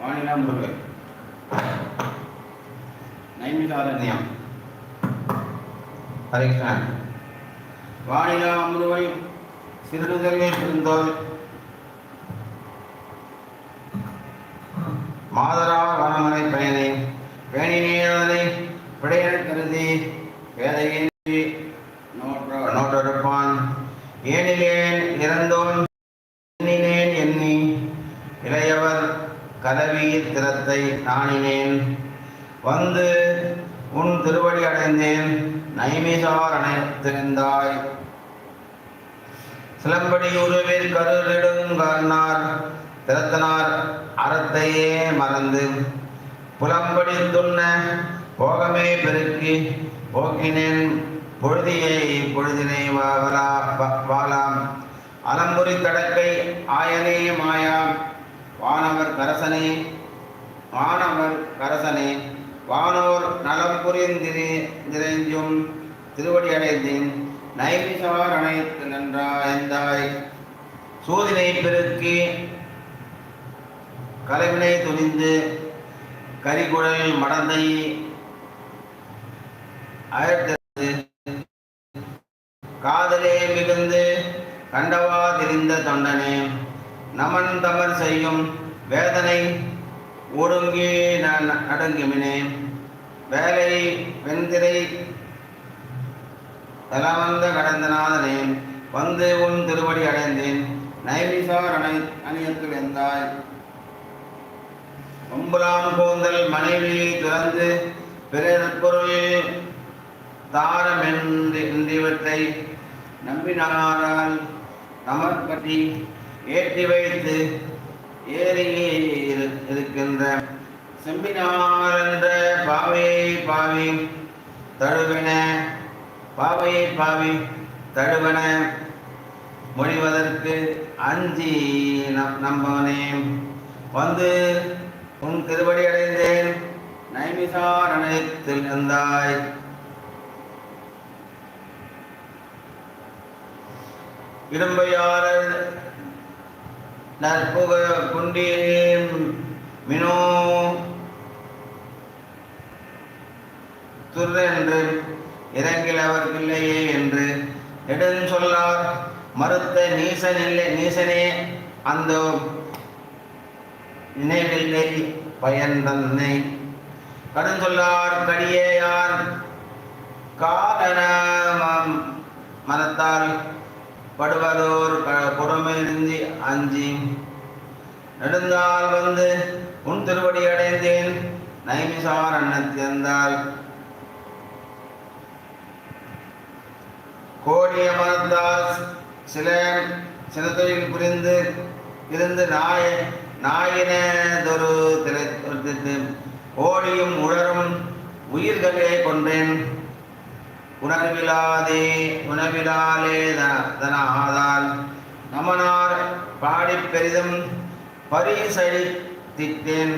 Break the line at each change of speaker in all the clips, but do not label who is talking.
வானிலா முருகன். நைமிசாரண்யம் ஹரிகிருஷ்ணன் வானிலா சிறுதலே சிறுந்தோல் மாதரா வனமலை பயனை. பேணினேதனை விடையென கருதி வேதையின்றி கதவீர் திறத்தை நாணினேன். வந்து உன் திருவடி அடைந்தேன். நைமிசார் அணைத்திருந்தாய் சிலம்படி உருவில் கருளிடுங்கன்னார் திறத்தனார் அறத்தையே மறந்து. புலம்படி துண்ண போகமே பெருக்கி போக்கினேன். பொழுதியை பொழுதினை வாவலா வ- வாலாம். அலம்புரி தடக்கை ஆயனே மாயாம். வானவர் கரசனே வானவர் கரசனே வானோர் நலம் புரிந்திரி நிறைஞ்சும் திருவடி அடைந்தேன். நைமிசார் அணைத்து நன்றாய்ந்தாய் சூதினை பெருக்கி கலைவினை துணிந்து கரிகுழல் மடந்தை அயர்த்து காதலே மிகுந்து கண்டவா திரிந்த தொண்டனே. நமன் தமர் செய்யும் வேதனை ஒடுங்கி ந- நடுங்குமினே வேலை வெந்திரை தலவந்த கடந்தநாதனே வந்து உன் திருவடி அடைந்தேன். நைமிசார் அணை அணியத்தில் எந்தாய் ஒம்புலாம் கூந்தல் மனைவியை திறந்து பிறப்பொருள் தாரமென்றிவற்றை நம்பினாரால் தமர்பட்டி ஏற்றி வைத்து ஏறி இருக்கின்ற செம்பினார் என்ற பாவையை பாவி தழுவின பாவையை பாவி தழுவன மொழிவதற்கு அஞ்சி நம் நம்பவனே. வந்து உன் திருவடி அடைந்தேன் நைமிசார் அணையத்தில் இருந்தாய் இடும்பையாளர் நற்புக குண்டீம் மினோ. துர்ரென்று இறங்கில் அவர்கில்லையே என்று நெடுஞ்சொல்லார் மறுத்த நீசனில்லை நீசனே அந்த நினைவில்லை பயன் தன்னை கடுஞ்சொல்லார் கடியேயார் காலன மனத்தால் படுவதோர் க- அஞ்சி நெடுந்தால் வந்து உன் திருவடி அடைந்தேன் நைமிசார் அன்னத்திருந்தால் கோடிய மனத்தால் சில சில தொழில் புரிந்து இருந்து நாய நாயினதொரு திரைத்து ஓடியும் உழரும் உயிர்களை கொண்டேன். உணர்விலாதே உணவிலாலே தன ஆதால் நமனார் பாடிப் பெரிதும் பரிசடி திட்டேன்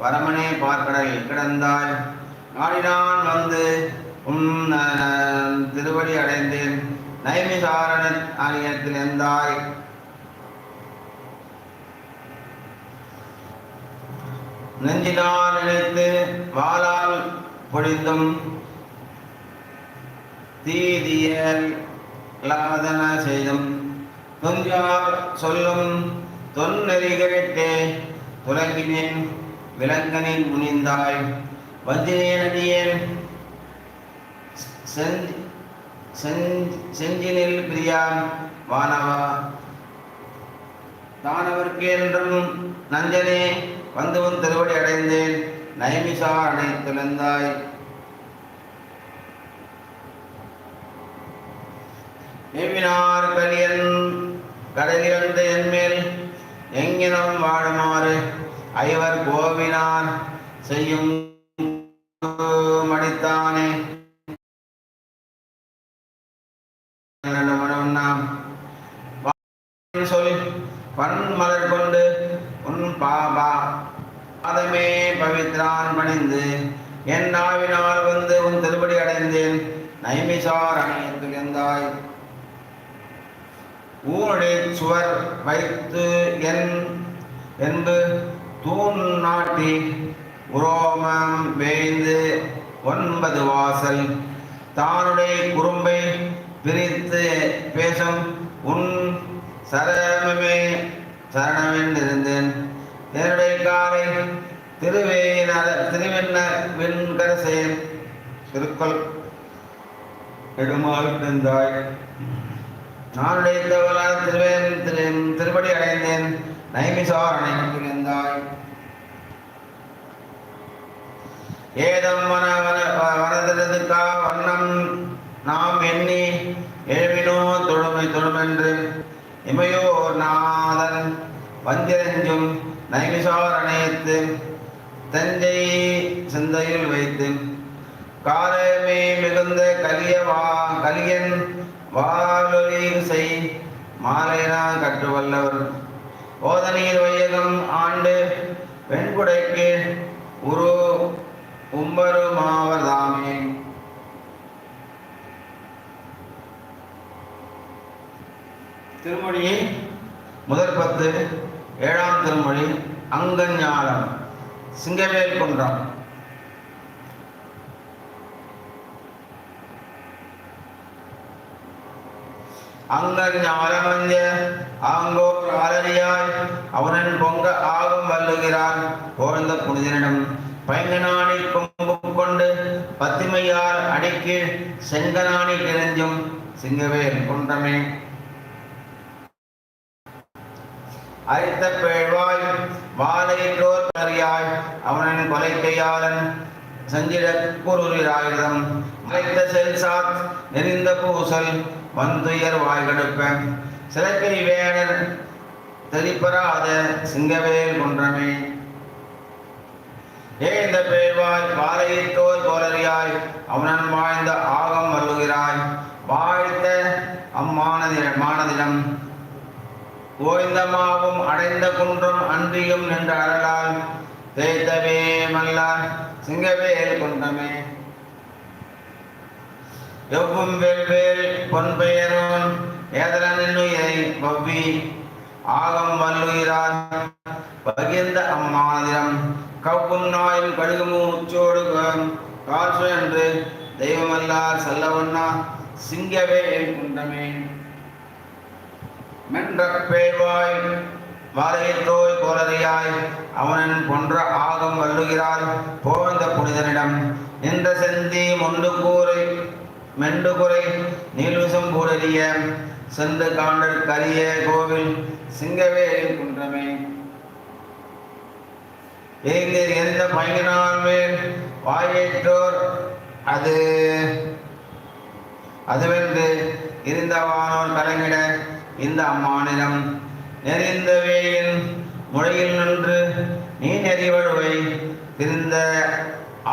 பரமனே பார்க்கடல் கிடந்தாய் நாடினான் வந்து உன் அஹ், திருவடி அடைந்தேன். நைமிசாரண ஆலயத்தில் எந்தாய்? நெஞ்சினால் நினைத்து வாளால் பொழிந்தும் தீதியல் லாதன செய்தும் துஞ்சார் சொல்லும் தொன்னெறிகட்டே துலங்கினேன் விலங்கனின் முனிந்தாய். வஞ்சினேனடியேன் செஞ்சினில் பிரியான் வானவா. தானவர்க்கு என்றும் நஞ்சனே வந்து உன் திருவடி அடைந்தேன். நைமிசா அணைத்துலந்தாய் ஏவினார் கலியன் கடலிறந்த என்மேல்? எங்கினம் வாழுமாறு? ஐவர் கோவினார் செய்யும் மடித்தானே. சொல் பன் மலர் கொண்டு உன் பாபா பாதமே பவித்ரான் பணிந்து என் நாவினால் வந்து உன் திருப்படி அடைந்தேன். நைமிசார் அணையத்தில் எந்தாய் ஊழே சுவர் வைத்து என் என்பு தூண் நாட்டி உரோமம் வேய்ந்து ஒன்பது வாசல். தானுடைய குறும்பை பிரித்து பேசும் உன் சரணமே சரணமென்றிருந்தேன். என்னுடைய காலை திருவேன திருவெண்ண வெண்கரசே திருக்கொள் எடுமால் இருந்தாய் நான் உடைத்தவளால் திருவேன் திரு திருப்படி அடைந்தேன். நைமிசாரணை அணைந்தாய் ஏதம் வன வன வனதிருக்கா வண்ணம் நாம் எண்ணி எழுவினோ தொழுமை தொழுமென்று. இமையோர் நாதன் வந்திரஞ்சும் நைமிசாரணயத்து தஞ்சை சிந்தையில் வைத்து. காலமே மிகுந்த கலியவா கலியன் வாலொலி செய் மாலைனா கற்றுவல்லவர் ஓதநீர் வையகம் ஆண்டு வெண்குடைக்கு உரு உம்பருமாவதாமே திருமொழி முதற் பத்து ஏழாம் திருமொழி அங்கஞாலம் சிங்கவேல் குன்றம் அங்கன் ஆங்கோர் ஆலரியாய் அவனன் பொங்க ஆகும் வல்லுகிறான். கோழந்த புனிதனிடம் பைங்கனாணி கொம்பு கொண்டு பத்திமையார் அடிக்கு செங்கனாணி கிழிஞ்சும் சிங்கவேல் குன்றமே. அரித்த பேழ்வாய் வாழையின்றோர் அறியாய் அவனின் கொலைக்கையாளன் சஞ்சிட குருராயுதம் மறைத்த செல்சாத் நெறிந்த பூசல் வந்துயர் வாய்கடுப்ப சிலக்கை வேடர் தெளிப்பராத சிங்கவேல் குன்றமே ஏந்த பேழ்வாய் வாழையிட்டோர் போலறியாய் அவனன் வாழ்ந்த ஆகம் வருகிறாய் வாழ்த்த அம்மானதி மானதிடம். ஓய்ந்தமாவும் அடைந்த குன்றம் அன்றியும் நின்ற அழலால் தேய்த்தவே மல்லார். சிங்கவேல் குன்றமே எவ்வும் வெவ்வேல் பொன்பெயரோன் ஏதலனுயிரை பவ்வி ஆகம் வல்லுயிரார் பகிர்ந்த அம்மாதிரம். கவ்வும் நாயும் கழுகுமும் உச்சோடு காற்று என்று தெய்வமல்லார் செல்லவண்ணா சிங்கவே குன்றமே மென்ற பேழ்வாய் வாழையற்றோய் கோலறியாய் அவனன் கொன்ற ஆகம் வல்லுகிறார் போழ்ந்த புனிதனிடம் இந்த செந்தி மொண்டு கூரை மெண்டு குறை நீல்விசம் கூடலிய சென்று காண்டற் கரிய கோவில் சிங்கவேலின் குன்றமே. ஏங்கிர் எந்த பயனான் மேல் வாயேற்றோர் அது? அதுவென்று இருந்தவானோர் கலங்கிட இந்த அம்மானிடம் நெறிந்த வேயின் முறையில் நின்று நீ நெறிவழுவை திருந்த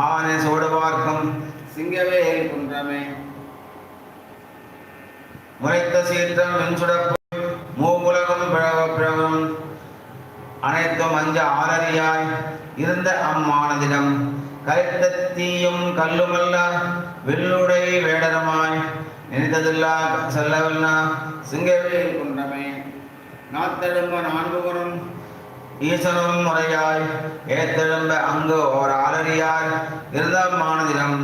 ஆனை சோடு பார்க்கும் சிங்கவேல் குன்றமே. முறைத்த சீற்றம் மின்சுடப்பு மூவுலகம் பிழவ பிழவும் அனைத்தும் அஞ்ச ஆரறியாய் இருந்த அம்மானதிடம் கரைத்த தீயும் கல்லுமல்ல வெள்ளுடை வேடரமாய் நினைத்ததில்லா செல்லவில்லா சிங்கவே குன்றமே. நாத்தெழும்ப நான்குவரும் ஈசனும் முறையாய் ஏத்தெழும்ப அங்கு ஓர் ஆளறியார். இருந்த மானதிடம்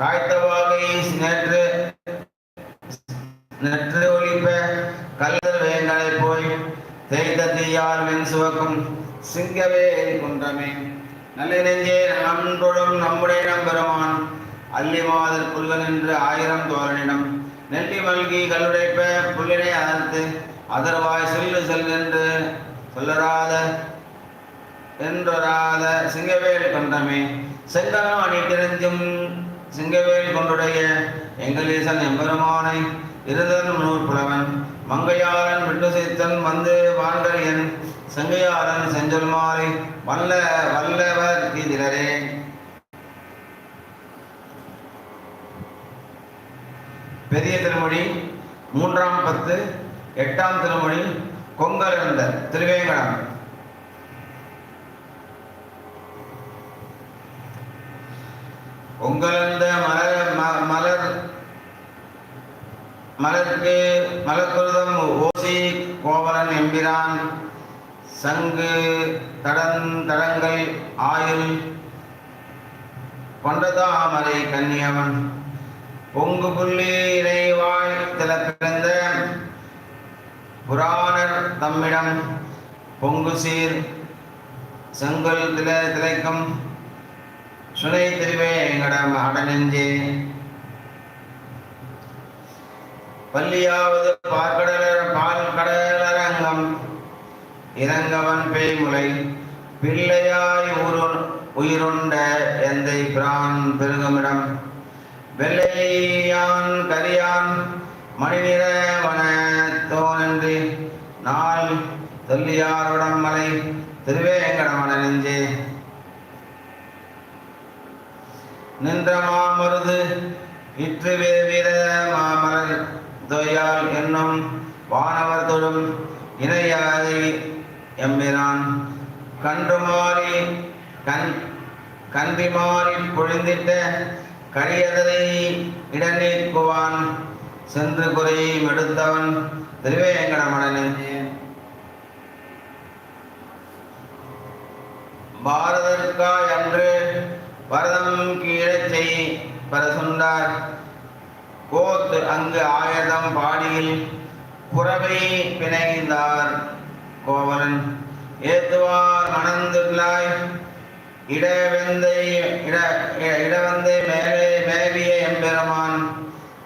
காய்த்தவாகை நேற்று நெற்று ஒளிப்ப கல்லர் வேங்கலை போய் தேய்த்த தீயால் வெண் சுவக்கும் சிங்கவே குன்றமே. நல்ல நெஞ்சே நன்றொடும் நம்முடைய நம்பெருமான் அல்லி மாதர் புல்வன் என்று ஆயிரம் தோழனிடம். நெல்லி மல்கி கல்லுடைப்ப புல்லினை அறுத்து அதர்வாய் செல்லு செல்லென்று சொல்லராத என்றொராத சிங்கவேல் கொண்டமே. செங்கனாணி தெரிஞ்சும் சிங்கவேல் கொண்டுடைய எங்களீசன் எம்பெருமானை இருதன் நூற்புலவன் மங்கையாளன் விட்டு சித்தன் வந்து என் செங்கையாளன் செஞ்சல் மாறி வல்ல வல்லவர் கீதிரரே பெரிய திருமொழி மூன்றாம் பத்து எட்டாம் திருமொழி கொங்கல் இருந்த திருவேங்கடம். கொங்கலந்த மலர் ம- மலர் மலர்க்கு மலக்குருதம் ஓசி கோவலன் எம்பிரான். சங்கு தடன் தடங்கள் ஆயுள் கொண்டதாமரை கன்னியவன் பொங்கு புள்ளி இறைவாய் திலக்கிழந்த புராணர் தம்மிடம் பொங்கு சீர் செங்கல் தில திளைக்கும் சுனை திருவே எங்கடம் அடனெஞ்சே பள்ளியாவது பார்க்கடலர் பால் கடலரங்கம் இறங்கவன் பேய்முலை பிள்ளையாய் ஊரு உயிருண்ட எந்தை பிரான் பெருகமிடம். வெள்ளையான் கரியான் மணிநிற மன நாள் தொல்லியாருடன் மலை திருவேங்கடமன நெஞ்சே. நின்ற மாமருது இற்று வீர வீர மாமலர் தொய்யால் என்னும் வானவர் தொழும் இணையாதை எம்பிரான். கன்று மாறி கண் கன்றி மாறி பொழிந்திட்ட கரியதனை இடநீக்குவான் சென்று குறையை மெடுத்தவன் திருவேங்கடமணன் பாரதற்காய் அன்று பரதம் கீழச்சை செய் பரசுண்டார். கோத்து அங்கு ஆயதம் பாடியில் புறவை பிணைந்தார் கோவலன். ஏத்துவார் மணந்துள்ளாய் இடவெந்தை இட இடவந்தை மேலே மேவிய எம்பெருமான்.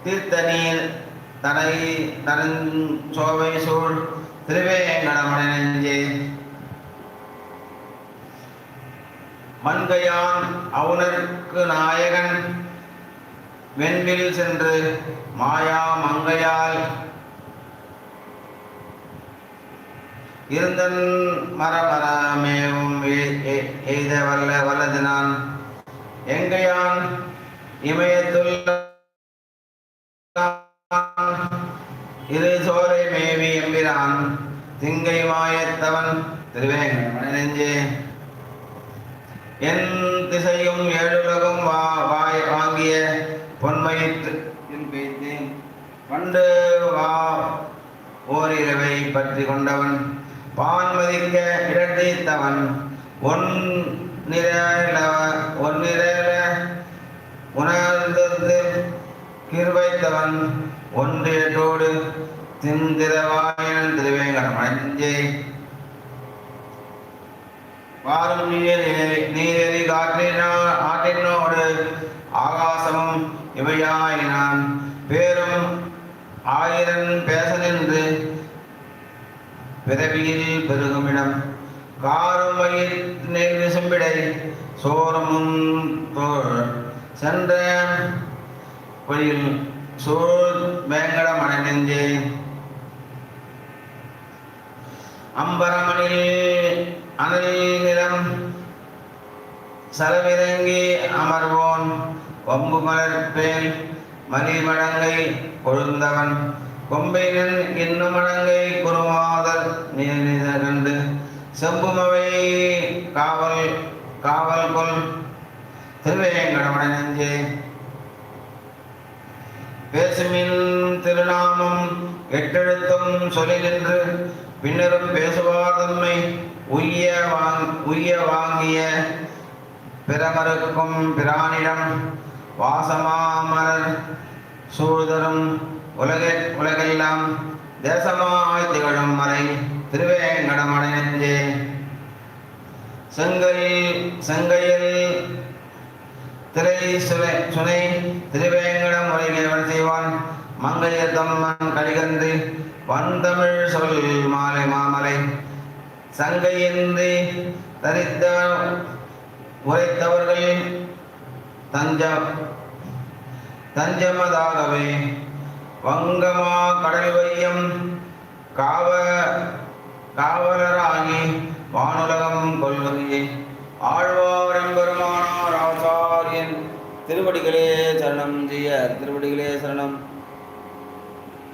தீர்த்தநீர் தனை தனன் சோவை சூழ் திருவேங்கடமண மன்கையான் மண்கையான் அவுணர்க்கு நாயகன் வெண்வில் சென்று மாயா மங்கையால். இருந்தன் மரமரமேவும் எ- எய்த வல்ல வல்லதினான். எங்கையான் இமயத்துள்ள இரு சோலை மேவி எம்பிரான் திங்கை வாயத்தவன் திருவேங்கட என் திசையும் ஏழுலகும் வா வாய் வாங்கிய பொன்மயிற்றில் பெய்தேன் பண்டு வா ஓரிரவை பற்றி கொண்டவன். பான்மதிக்க இடத்தீத்தவன் ஒன் நிரல ஒன் நிரல உணர்ந்து கிருவைத்தவன் ஒன்றியத்தோடு திந்திரவாயன் திருவேங்கடம் அஞ்சே. வாரும் நீர் நீரெறி காற்றினோ ஆற்றினோடு ஆகாசமும் இவையாயினான். பேரும் ஆயிரன் பேச நின்று பிறவியில் பெருகுமிடம். காரும் வயிற் நெல் விசும்பிடை சோரமும் சென்ற வழியில் சூழ் வேங்கடம் அடைந்தே அம்பரமணில் அனல் சலவிறங்கி அமர்வோன் வம்பு மலர்பேல் மலிமடங்கை கொழுந்தவன். கொம்பைனன் இன்னும் மடங்கை குருமாதல் கண்டு செம்புமவை காவல் காவல் கொள் திருவேங்கடமன நெஞ்சே பேசுமின் திருநாமம் எட்டெழுத்தும் சொல்லினின்று பின்னரும் பேசுவார் தம்மை உய்ய வாங் உய்ய வாங்கிய பிறமருக்கும் பிரானிடம் வாசமாமலர் சூழ்தரும் உலக உலகெல்லாம் தேசமாய் திகழும் மலை திருவேங்கடமடைந்தே செங்கையில் செங்கையில் திரை சுனை சுனை திருவேங்கடம் உரையவன் செய்வான். மங்கைய தம்மன் கலிகந்து வந்தமிழ் சொல் மாலை மாமலை. சங்கையின்றி தரித்த உரைத்தவர்கள் தஞ்ச தஞ்சமதாகவே. வங்கமா கடல் வையம் காவ காவலராகி வானுலகம் ஆழ்வாரம் பெருமானார் ஆசாரியன் திருவடிகளே சரணம் ஜெய திருவடிகளே சரணம்.